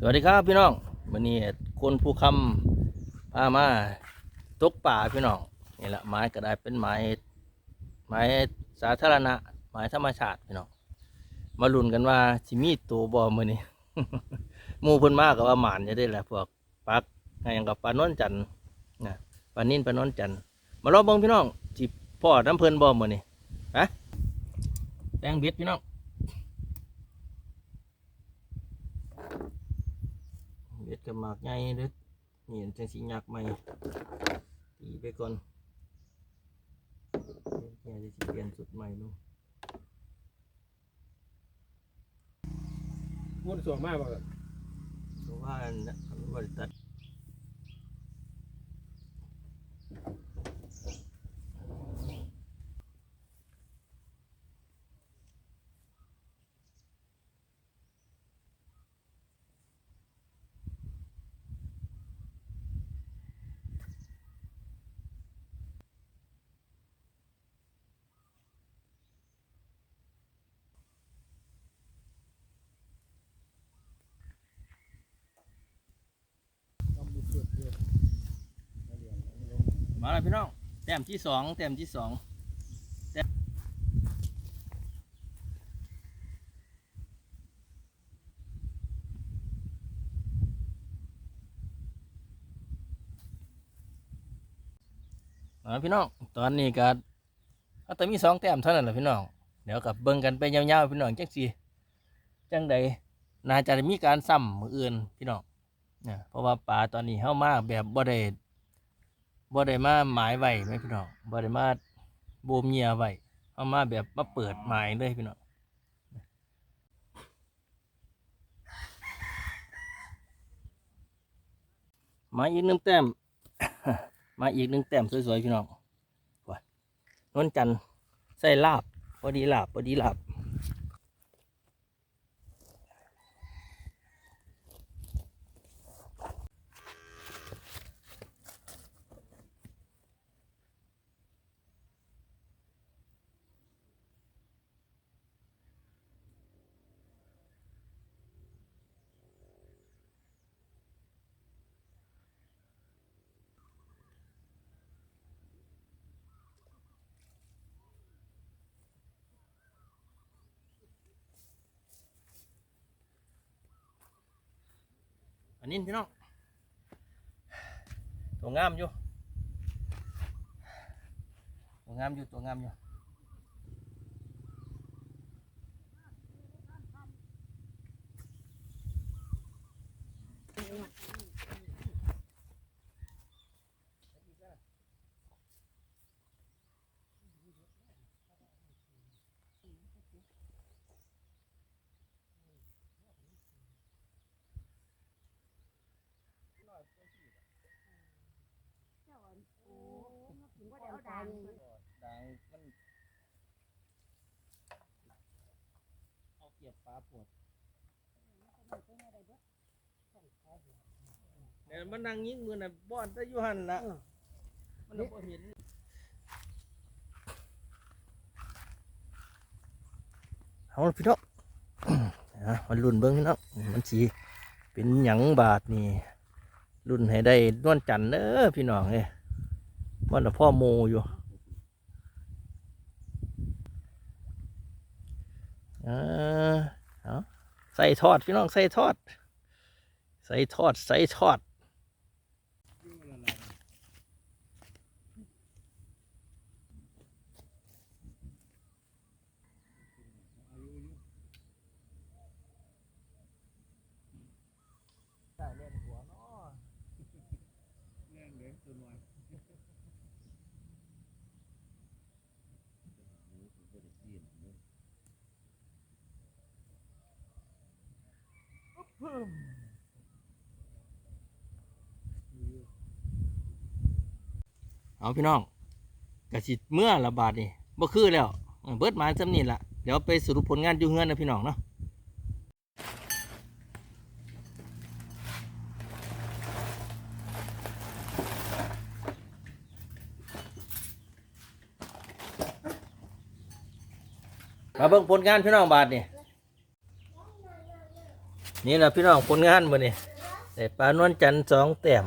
สวัสดีครับพี่น้องวันนี้คนผู้คำพามาตกป่าพี่น้องนี่แหละไม้ก็ได้เป็นไม้ไม้สาธารณะไม้ธรรมชาติพี่น้องมาลุ้นกันว่าสิมีตัวบอมือนี้หมู่เพิ่นมากกับว่าหมานจะได้แหละพวกปักอะไรอย่างกับปลาโนนจันทร์นะปลานิ่นปลาโนนจันทร์มาลองเบิ่งพี่น้องสิพ่อน้ำเพลินบอมือนี้ฮะแตงเบ็ดพี่น้อง เบ็ด กับหมากใหญ่เด้อนี่จังสีหยักใหม่ตีไปก่อนเดี๋ยวจะสิเปลี่ยนสุดใหม่ลูกม้วนส่วนมากบ่ครับเพราะว่าอันน่ะมันบริตัด มาแล้วพี่น้องแต้มที่สองแต้มที่สองแต้มาพี่น้องตอนนี้ก็เอาแต่มีสองแต้มเท่านั้นแหละพี่น้องเดี๋ยวกับเบิ่งกันไปยาวๆพี่น้องจังสีจังใดน่าจะมีการซ้ำมืออื่นพี่น้องเนี่ยเพราะว่าปลาตอนนี้เข้ามาแบบบ่ได้ บ่ได้มาหมายไว้ไหมพี่น้องบ่ได้มาโบมเหยียไว้เอามาแบบมาเปิดหมายเลยพี่น้องมาอีกหนึ่งแต้ม มาอีกหนึ่งแต้มสวยๆพี่น้องว่านวลจันทร์ใส่ลาบพอดีลาบพอดีลาบ นนี้พี่น้องตัวงามอยู่ตัวงามอยู่ตัวงามอยู่ ดังมันเอาเกียบปลาปวดเนี่ยมันนั่งยิงมือน่ะบอนแตะยุหันละมันเลยบ่เห็นเอาพี่น้องอะมันรุ่นเบิ้งพี่น้องมันสีเป็นหยังบาทนี่รุ่นให้ได้นวลจันเด้อพี่น้องเอ้ มันพ่อโมอยู่เออเอาใส่ทอดพี่น้องใส่ทอด ใส่ทอด ใส่ทอดเล่นหัวเนาะ แน่นเลยตัวน้อย เอาพี่น้องกระสิเมื่อระบาดนี่บ่คือแล้ว เบิดหมาจำนี่ละเดี๋ยวไปสรุปผลงานอยู่เฮือนนะพี่น้องเนาะมาเบิ่งผลงานพี่น้องบาทนี่ นี่แหละพี่น้องผลงานมื้อนี้ได้ปลานวลจันทร์สองแต้ม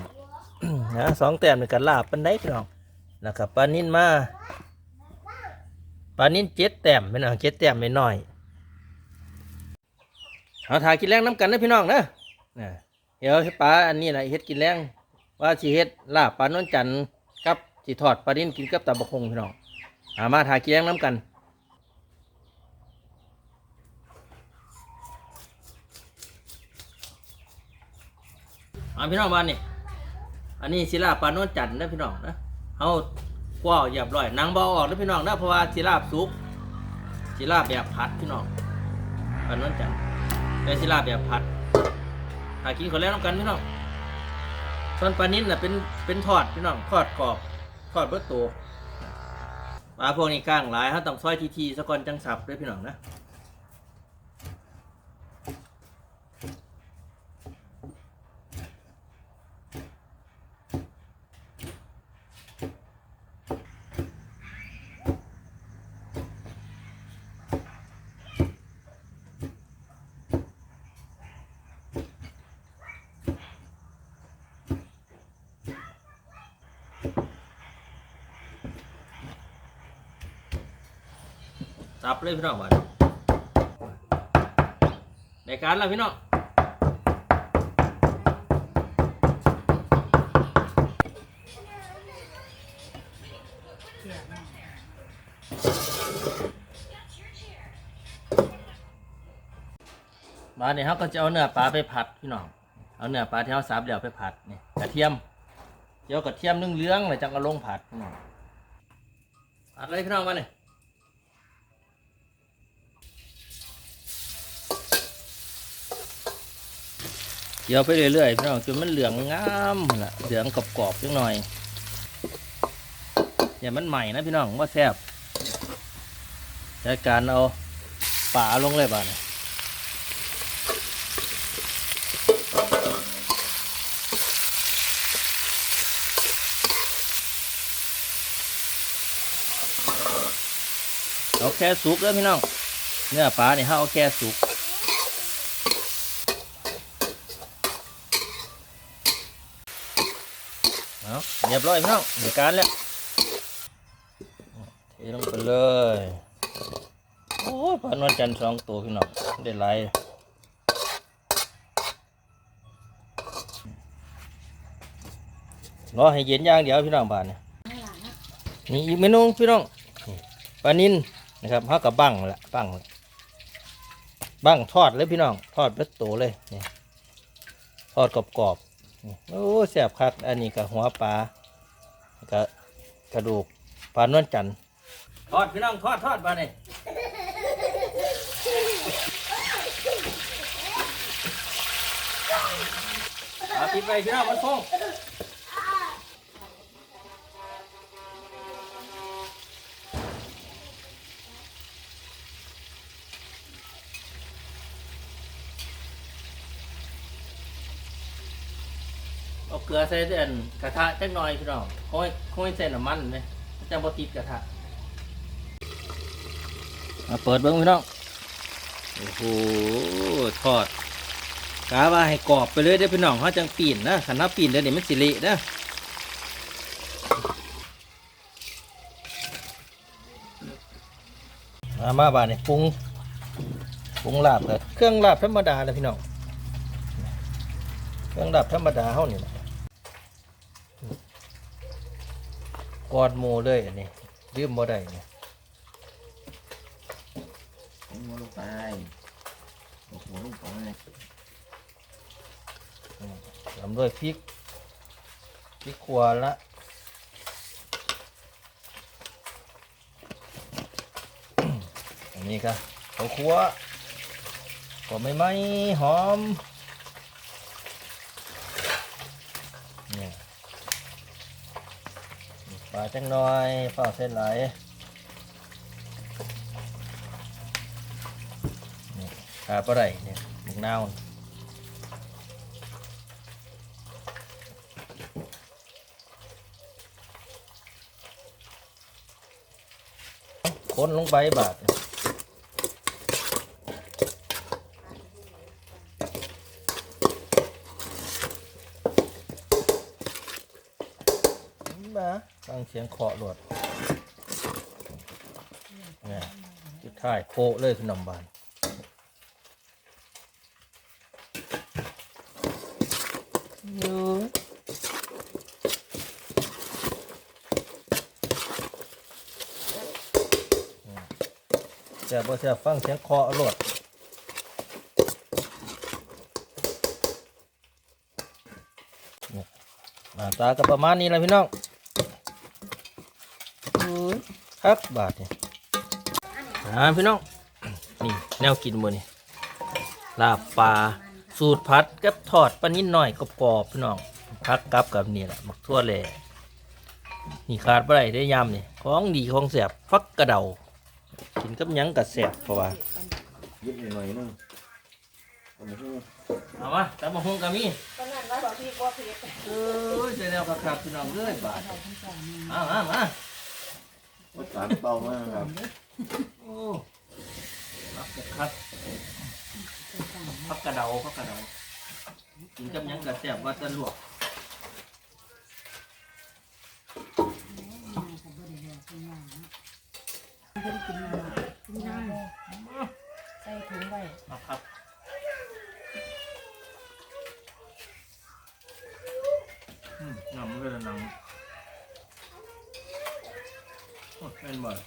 นะสองแต้มนี่ก็ลาบปานใดพี่น้องแล้วก็ปลานิ่นมาปลานิ่นเจ็ดแต้มพี่น้องเจ็ดแต้มไม่น้อยเอาถ่ายกินแรงน้ำกันนะพี่น้องนะเดี๋ยวปลาอันนี้นะเฮ็ดกินแรงว่าสิเฮ็ดลาบปลานวลจันทร์กับสิทอดปลานิ่นกินกับตับกหงพี่น้องหามาถ่ายกินแรงน้ำกัน เอาพี่น้องบ้านนี่อันนี้ศิลาปลานวลจันทร์นะพี่น้องนะเอากว้าหยียบร้อยนังเบาออกนะพี่น้องนะเพราะว่าศิลาบสุกศิลาแบบผัดพี่น้องปลานวลจันทร์เป็นศิลาแบบผัดหากินคนแรกน้ำกันพี่น้องส่วนปลานิ้นน่ะเป็นเป็นทอดพี่น้องทอดกรอบทอดเบิดตัวปลาพวกนี้ก้างหลายเขาต้องซอยทีๆสะกอนจังสับด้วยพี่น้องนะ สับเลยพี่น้องบ้านในการแล้วพี่น้องบ้านนี้เขาก็จะเอาเนื้อปลาไปผัดพี่น้อง เอาเนื้อปลาที่เขาสับแล้วไปผัดนี่กระเทียมเจียวกระเทียมนึ่งเลื้องเลยจังก็ลงผัดพี่น้องผัดเลยพี่น้องมาเลย เกี่ยวไปเรื่อยๆพี่น้องจนมันเหลืองงามนั่นล่ะเหลืองกรอบๆจังหน่อยอย่ามันใหม่นะพี่น้องว่าแซ่บจัดการเอาป่าลงเลยบ้านะเอาแค่สุกแล้วพี่น้องเนื้อปลาเนี่ยเอาแค่สุก เอาเรียบร้อยพี่น้องเดี๋ยวการแล้วเทลงไปเลยโอ้ยปลานวลจันทร์สองตัวพี่น้องได้หลายรอให้เย็นย่างเดี๋ยวพี่น้องบานเนี่ยนี่อีกเมนูพี่น้องปลานินนะครับเขากับบังแหละบังบังทอดเลยพี่น้อง ทอดเป็นตัวเลยนี่ทอดกรอบๆ โอ้แสบคัก อันนี้กับหัวปลากับกระดูกปลานวลจันทร์ทอดพี่น้องทอดทอดมาเนี่ยเอาปิดไปพี่น้องมันฟง กลือใส่เส้นกระทะจักหน่อยพี่น้องค่อยค่อยใส่น้ำมันไหมจะบ่ติดกระทะมาเปิดเบิ้งพี่น้องโอ้โหทอดกาว่าให้กรอบไปเลยเด้อพี่น้องเขาจังปีนนะขันนับปีนเดี๋ยวนี้มันสิเละนะมามาบ้านนี่ปรุงปรุงลาบเลยเครื่องลาบธรรมดาเลยพี่น้องเครื่องลาบธรรมดาเฮานี่แหละ กอดหมูเลยอันนี้ลืมบ่ได้เนี่ยหัวลงไปเอาหัวลงไปตามด้วยพริกพริกขัวละอันนี้ก็ข้าวคั่วก็ไม่ไหมหอมเนี่ย ปลาจังน้อยฝ้าเส้นไหลนี่ขาปลาไหลเนี่ยหมึกนาวคนลงไปบาท ฟังเสียงเคาะรวดเนี่ยจุดท้ายโคเลยขนมบานเยอะแซ่บบ่แซ่บฟังเสียงเคาะรวดนี่ยหน้าตาก็ประมาณนี้แหละพี่น้องโอ้ย ครับบาทเนี่ยอ่าพี่น้องนี่แนวกินมื้อนี่ลาบปลาสูตรผัดกับทอดปลานิดหน่อยกรอบๆพี่น้องพักกับกับนี่แหละมักทั่วแหล่นี่ขาดบ่ได้ได้อยำนี่ของดีของแสบฟักกระเดากินกับหยังกับแสบเพราะว่ายิบหน่อยนึงเอามาให้เอามาตำมะฮงกับมีตอนนั้นว่าบอกพี่ว่าพี่เอ้ยเจแนวกระคักพี่น้องเอ้ยบาทมามามา วัดสารเบามากครับโอ้พักกระคัดพักกระเดาพักกระเดากินกับหยังกับแสบว่าจะลวกใส่ถุงไว้มาครับ อืมน้ำมันก็จะหนัง โอ้ยเป็นบ่อย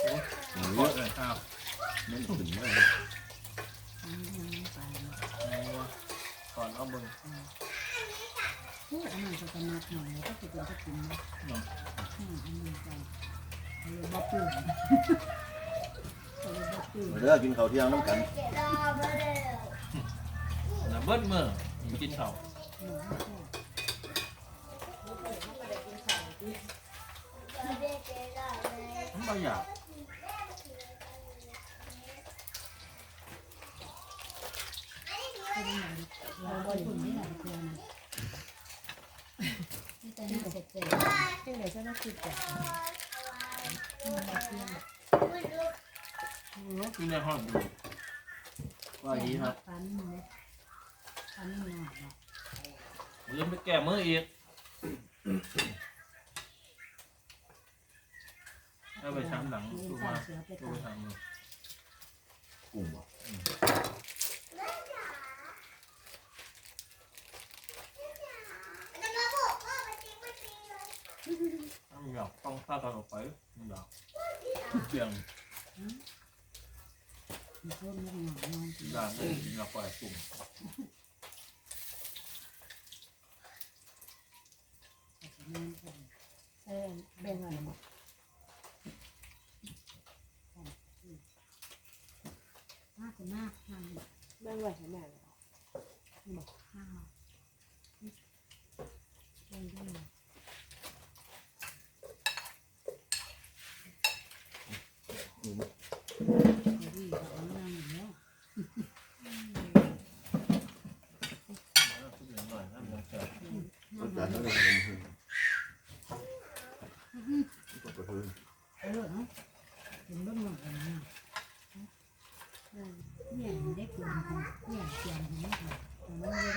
โอ้ยหมูปอดเลยครับมันขึ้นมากเอาวะก่อนเอาเบิ่งพูดอันนั้นจะนักหน่อยก็จะเป็นจะกินนะเนาะอันนี้จะเลยบ่ปื้มเลยบ่ปื้มมาเด้อกินข้าวเที่ยงน้ำกันน่ะเบิดมือกินข้าวผม บ่อยากเราบ่ได้กินนี่แหละเพื่อนนี่แต่น่าเสร็จเสร็จเจ้าไหนจะน่าคิดจ้ะกินในห้องดูว่าดีครับฟันเลยฟันหน่อยลืมไปแก้มืออีก ถ้าไปช้ำหลังนี่ดูตามาเสือไปดูตาไปช้ำมือกุ้งบ่ถ้าไม่อยากต้องฆ่าตอนออกไปไม่อยากเสี่ยงต้นมันหน่อยนอนอยากได้อยากปล่อยสุ่มเออแบ่งไว้หมด มากมากมากแม่งไว้ให้แม่เลยบอกมากแบ่งได้เลยดีกับน้ำอยู่แล้ว ทุกอย่างหน่อยนะมันจะ วัดสารนั่นเองก็กระพือ เออเนาะเห็นบ้างหมดเลยนะเนี่ยเด็กตัวนี้เนี่ยเสียงเห็นไหมคะแต่มันเล่น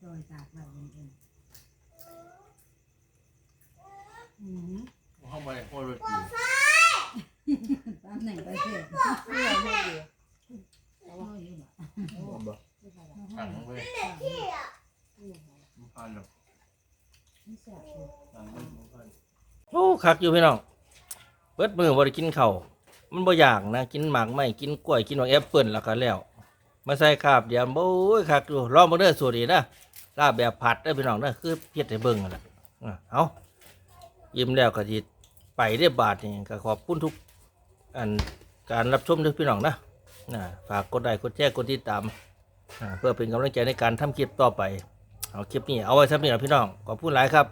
ไป ต่อยตากไว้เองอืมห้องไปห้องรถดีตามไหนไปเถอะไม่อยากให้ดีเอาอยู่บ่บ่ไม่ใช่หรอกขังไปไม่อยากให้มันพันหรอกนี่แสบอยู่ขังมันพันโอ้คักอยู่พี่น้องเบิดมือบ่ได้กินข้าวมันบ่อยากนะ กินหมากไม่กินกล้วยกินหมากแอปเปิ้ลแล้วก็แล้วมาใส่คาบเดียวโอ้ยคักอยู่ลองมาเด้อสูตรนี้นะ ลาบแบบผัดได้พี่น้องเด้คือเพียดให้เบิ่งนั่นแหละเอายิ้มแล้วก็สิไปได้อบาทนี่ก็ขอบคุณทุกอันการรับชมด้วยพี่น้องนะฝากกดไลค์กดแชร์กดติดตามเพื่อเป็นกำลังใจในการทำคลิปต่อไปเอาคลิปนี้เอาไว้สักนิดนะพี่น้องขอบคุณหลายครับ